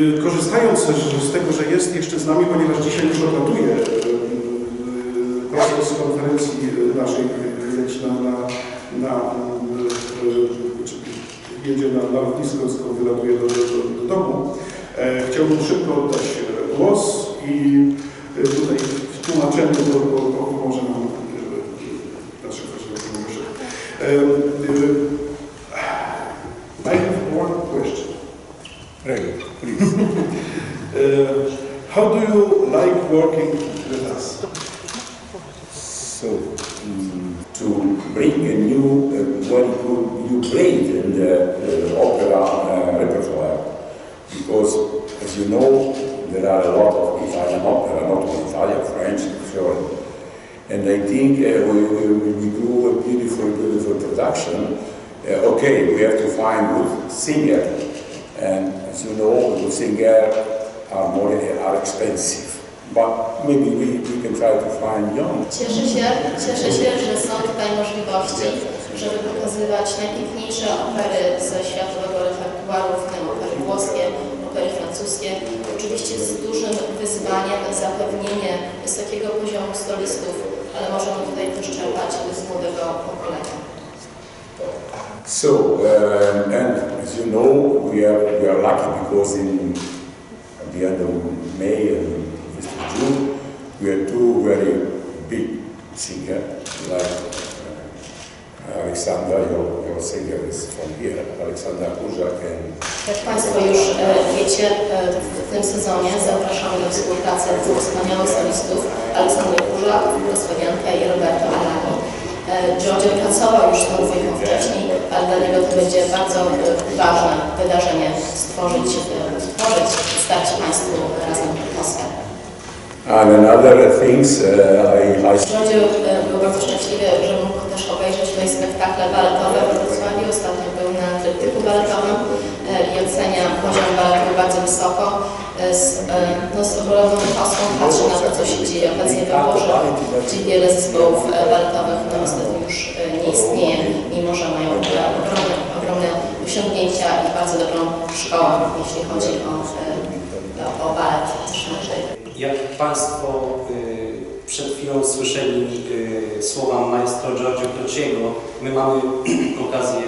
Y, korzystając z tego, że jest jeszcze z nami, ponieważ dzisiaj już odlatuje y, y, podczas konferencji naszej leci na, na, na jedzie na, na lotnisko, skąd wylatuje do, do, do domu. E, chciałbym szybko oddać e, głos i tutaj w tłumaczeniu to, to, to how do you like working with us? So, mm, to bring a new, uh, good new blade in the uh, opera uh, repertoire, because as you know, there are a lot of Italian opera, not only Italian, French, Florent. And I think uh, we, we, we grew a beautiful, beautiful production. Uh, okay, we have to find good singer, and as you know, good singer are more are expensive. But maybe we, we can try to find young Cieszę się, cieszę się, że są tutaj możliwości, żeby pokazywać najpiękniejsze opery ze światowego repertuaru, w tym opery włoskie, opery francuskie. Oczywiście z dużym wyzwaniem zapewnienie wysokiego poziomu solistów, ale możemy tutaj też czerpać z młodego pokolenia. So, um, and as you know, we are, we are lucky because in the of May and of June, we had two very big singers, like uh, Alexander, your, your singer is from here, Alexander Kuzak and Jak Państwo już e, wiecie, e, w tym sezonie zapraszamy do współpracy dwóch wspaniałych solistów, Aleksandrę Kurzak, Wrocławiankę i Roberto E, Giorgio pracował już tą dwójką wcześniej, ale dla niego to będzie bardzo e, ważne wydarzenie stworzyć, e, stworzyć, stać Państwu razem atmosferę. and another things uh, I, I był bardzo szczęśliwy, że mógł też obejrzeć tutaj spektakle baletowe w Wrocławiu. Ostatnio był na tryptyku baletowym i ocenia poziom baletu bardzo wysoko. E, Z, e, no, z ogromną patrzy na to, co się dzieje obecnie we Włoszech, gdzie wiele zespołów e, baletowych no, niestety już nie istnieje, mimo że mają ogromne, ogromne osiągnięcia i bardzo dobrą szkołę, jeśli chodzi o, o, o balet. Jak Państwo y, przed chwilą słyszeli y, słowa maestro Giorgio Crociego, my mamy okazję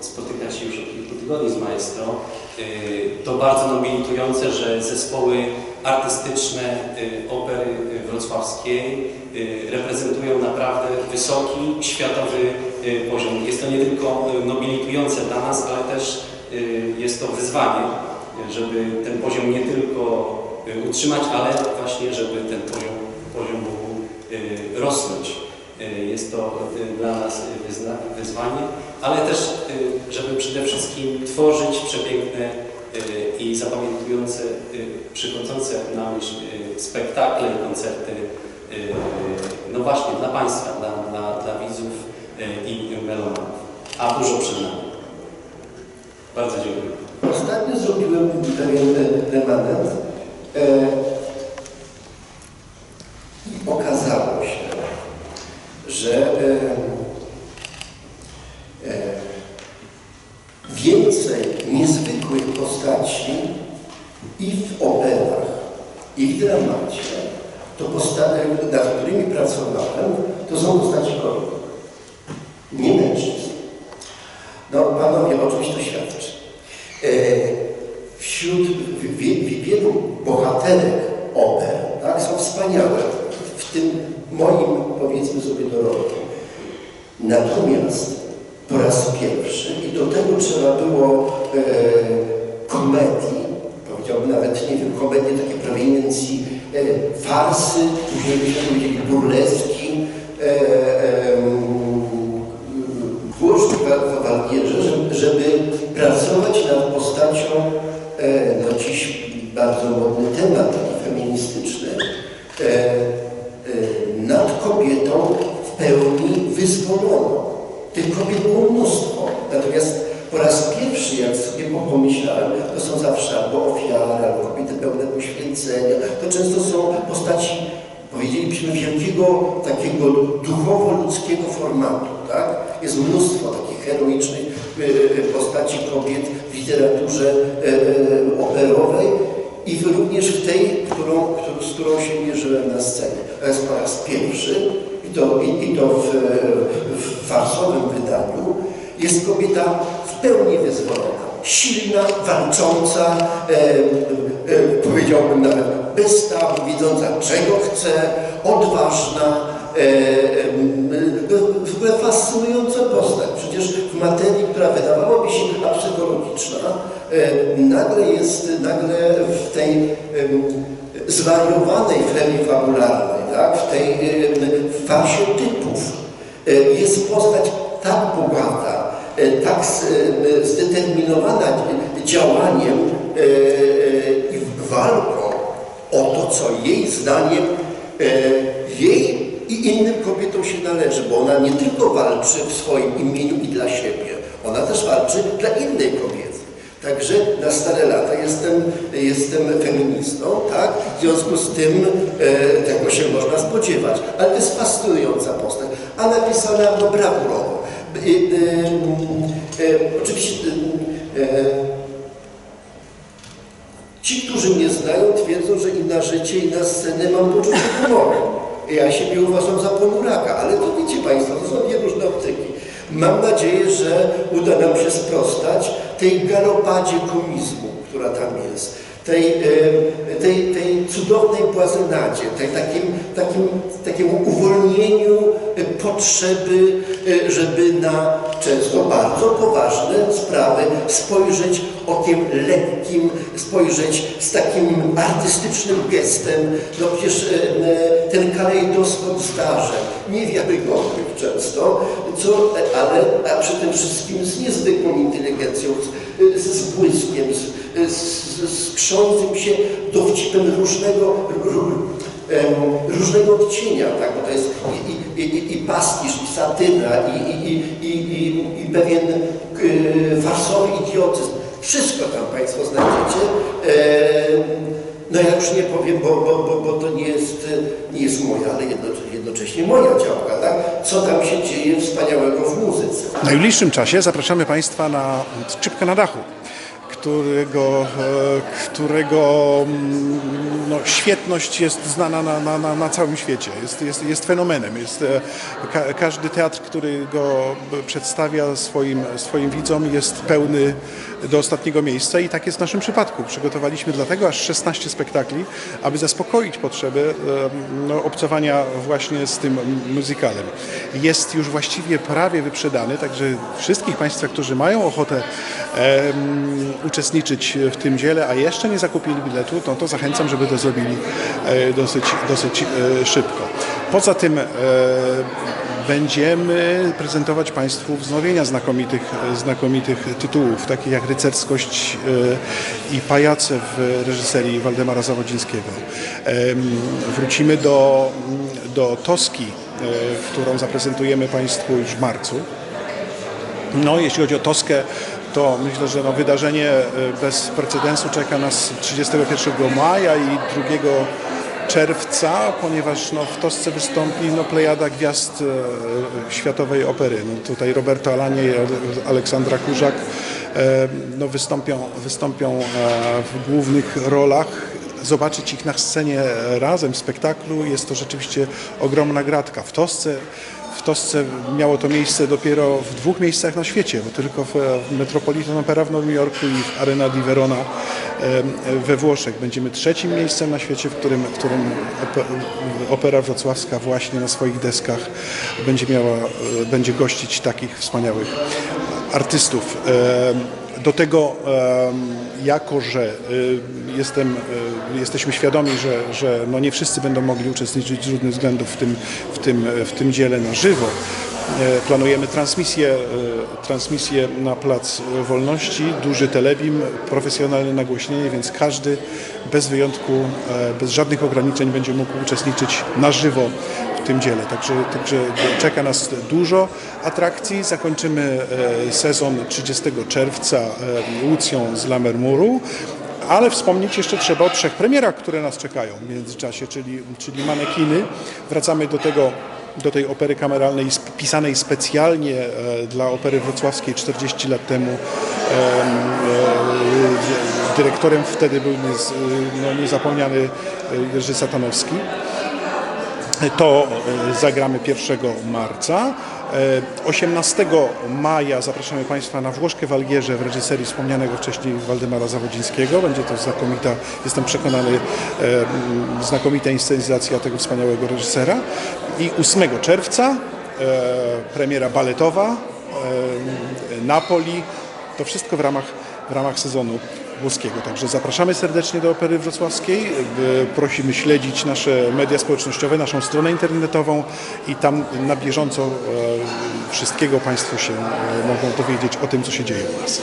spotykać się już od kilku tygodni z maestro. Y, To bardzo nobilitujące, że zespoły artystyczne y, opery y, wrocławskiej reprezentują naprawdę wysoki, światowy poziom. Jest to nie tylko nobilitujące dla nas, ale też jest to wyzwanie, żeby ten poziom nie tylko utrzymać, ale właśnie, żeby ten poziom, poziom mógł rosnąć. Y, Jest to y, dla nas wyzna- wyzwanie, ale też, żeby przede wszystkim tworzyć przepiękne i zapamiętujące, przychodzące na myśl spektakle i koncerty, no właśnie dla Państwa, dla, dla, dla widzów i melomanów. A dużo przed nami. Bardzo dziękuję. Ostatnio zrobiłem pewien remanent e, i okazało się, że e, e, więcej niezwykłych postaci i w operach, i w dramacie, to postaci, nad którymi pracowałem, to są postaci kobiet, nie mężczyzn. No panowie, o czymś to świadczy. Natomiast po raz pierwszy, i do tego trzeba było e, komedii, powiedziałbym nawet, nie wiem, komedie takie proweniencji, e, farsy, później byśmy powiedzieli burleski, e, em, włożć w walgierze, żeby, żeby pracować nad postacią, e, no dziś bardzo modny temat, taki feministyczny, e, e, nad kobietą w wyzwoloną. Tych kobiet było mnóstwo. Natomiast po raz pierwszy, jak sobie pomyślałem, to są zawsze albo ofiary, albo kobiety pełne poświęcenia. To często są postaci, powiedzielibyśmy, wielkiego, takiego duchowo-ludzkiego formatu. Tak? Jest mnóstwo takich heroicznych y, y, postaci kobiet. Widzę literaturze e, operowej i w- również w tej, którą, z którą się mierzyłem na scenie. To jest po raz pierwszy i to, i, i to w, w wydaniu jest kobieta w pełni wyzwolona, silna, walcząca, e, e, powiedziałbym nawet bez widząca czego chce, odważna, e, e, fascynująca postać. Przecież w materii, która wydawałaby się apsykologiczna, e, nagle jest, nagle w tej zwariowanej fremii fabularnej, tak, w tej em, fazie typów e, jest postać tak bogata, e, tak e, zdeterminowana działaniem i walką o to, co jej zdaniem jej i innym kobietom się należy, bo ona nie tylko walczy w swoim imieniu i dla siebie, ona też walczy dla innej kobiety. Także na stare lata jestem, jestem feministą, tak? W związku z tym e, tego się można spodziewać. Ale to jest fascynująca postać, a napisana no, brawurowo. E, e, e, oczywiście e, e, Ci, którzy mnie znają, twierdzą, że i na życie, i na scenę mam poczucie humoru. Ja siebie uważam za ponuraka, ale to wiecie Państwo, to są dwie różne optyki. Mam nadzieję, że uda nam się sprostać tej galopadzie komizmu, która tam jest, tej, e, tej, tej cudownej błazenadzie, tej, takim, takim, takiemu uwolnieniu potrzeby, e, żeby na często bardzo poważne sprawy spojrzeć okiem lekkim, spojrzeć z takim artystycznym gestem. No przecież e, ten kalejdoskop zdarzeń, niewiarygodnych często, co, ale a przy tym wszystkim z niezwykłą inteligencją, z, błyskiem, z, z, z krzącym się dowcipem różnego, różnego odcienia, tak? bo to jest i, i, i, pastisz, i satyra, i, i, i, i, i, pewien farsowy idiotyzm. Wszystko tam Państwo znajdziecie. No ja już nie powiem, bo, bo, bo, bo to nie jest, nie jest moja, ale jedno, jednocześnie moja działka, tak? Co tam się dzieje wspaniałego w muzyce. W najbliższym czasie zapraszamy Państwa na Skrzypkę na dachu, którego, e, którego mm, no, świetność jest znana na, na, na, całym świecie. Jest, jest, jest fenomenem. Jest, e, ka, każdy teatr, który go przedstawia swoim, swoim widzom jest pełny do ostatniego miejsca i tak jest w naszym przypadku. Przygotowaliśmy dlatego aż 16 spektakli, aby zaspokoić potrzeby e, no, obcowania właśnie z tym muzykalem. Jest już właściwie prawie wyprzedany, także wszystkich Państwa, którzy mają ochotę uczestniczyć w tym dziele, a jeszcze nie zakupili biletu, no to zachęcam, żeby to zrobili e, dosyć, dosyć e, szybko. Poza tym e, będziemy prezentować Państwu wznowienia znakomitych, znakomitych tytułów, takich jak Rycerskość i Pajace w reżyserii Waldemara Zawodzińskiego. Wrócimy do, do Toski, którą zaprezentujemy Państwu już w marcu. No, jeśli chodzi o Toskę, to myślę, że no, wydarzenie e, bez precedensu czeka nas 31 maja i 2 czerwca, ponieważ no, w Tosce wystąpi no, plejada gwiazd e, światowej opery. No, tutaj Roberto Alanie i Aleksandra Kurzak e, no, wystąpią, wystąpią w głównych rolach. Zobaczyć ich na scenie razem w spektaklu jest to rzeczywiście ogromna gratka. W Tosce Tosce miało to miejsce dopiero w dwóch miejscach na świecie, bo tylko w Metropolitan Opera w Nowym Jorku i w Arena di Verona we Włoszech. Będziemy trzecim miejscem na świecie, w którym, w którym ope- Opera Wrocławska właśnie na swoich deskach będzie miała, e, będzie gościć takich wspaniałych artystów. Do tego, jako że y, jestem, y, jesteśmy świadomi, że, że no nie wszyscy będą mogli uczestniczyć z różnych względów w tym, w tym, w tym dziele na żywo, planujemy transmisję, e, transmisję na Plac Wolności, duży telebim, profesjonalne nagłośnienie, więc każdy bez wyjątku, e, bez żadnych ograniczeń będzie mógł uczestniczyć na żywo w tym dziele. Także, także czeka nas dużo atrakcji. Zakończymy e, sezon 30 czerwca e, Łucją z Lamermuru. Ale wspomnieć jeszcze trzeba o trzech premierach, które nas czekają w międzyczasie, czyli, czyli manekiny. Wracamy do tego do tej opery kameralnej pisanej specjalnie e, dla opery wrocławskiej 40 lat temu em, e, dyrektorem wtedy był no, niezapomniany y, Jerzy Satanowski. To e, zagramy 1 marca. E, 18 maja zapraszamy Państwa na Włoszkę w Algierze w reżyserii wspomnianego wcześniej Waldemara Zawodzińskiego. Będzie to znakomita, jestem przekonany, e, znakomita inscenizacja tego wspaniałego reżysera. I 8 czerwca e, premiera baletowa e, Napoli. To wszystko w ramach, w ramach sezonu włoskiego. Także zapraszamy serdecznie do Opery Wrocławskiej. Prosimy śledzić nasze media społecznościowe, naszą stronę internetową i tam na bieżąco e, wszystkiego Państwo się e, mogą dowiedzieć o tym, co się dzieje u nas.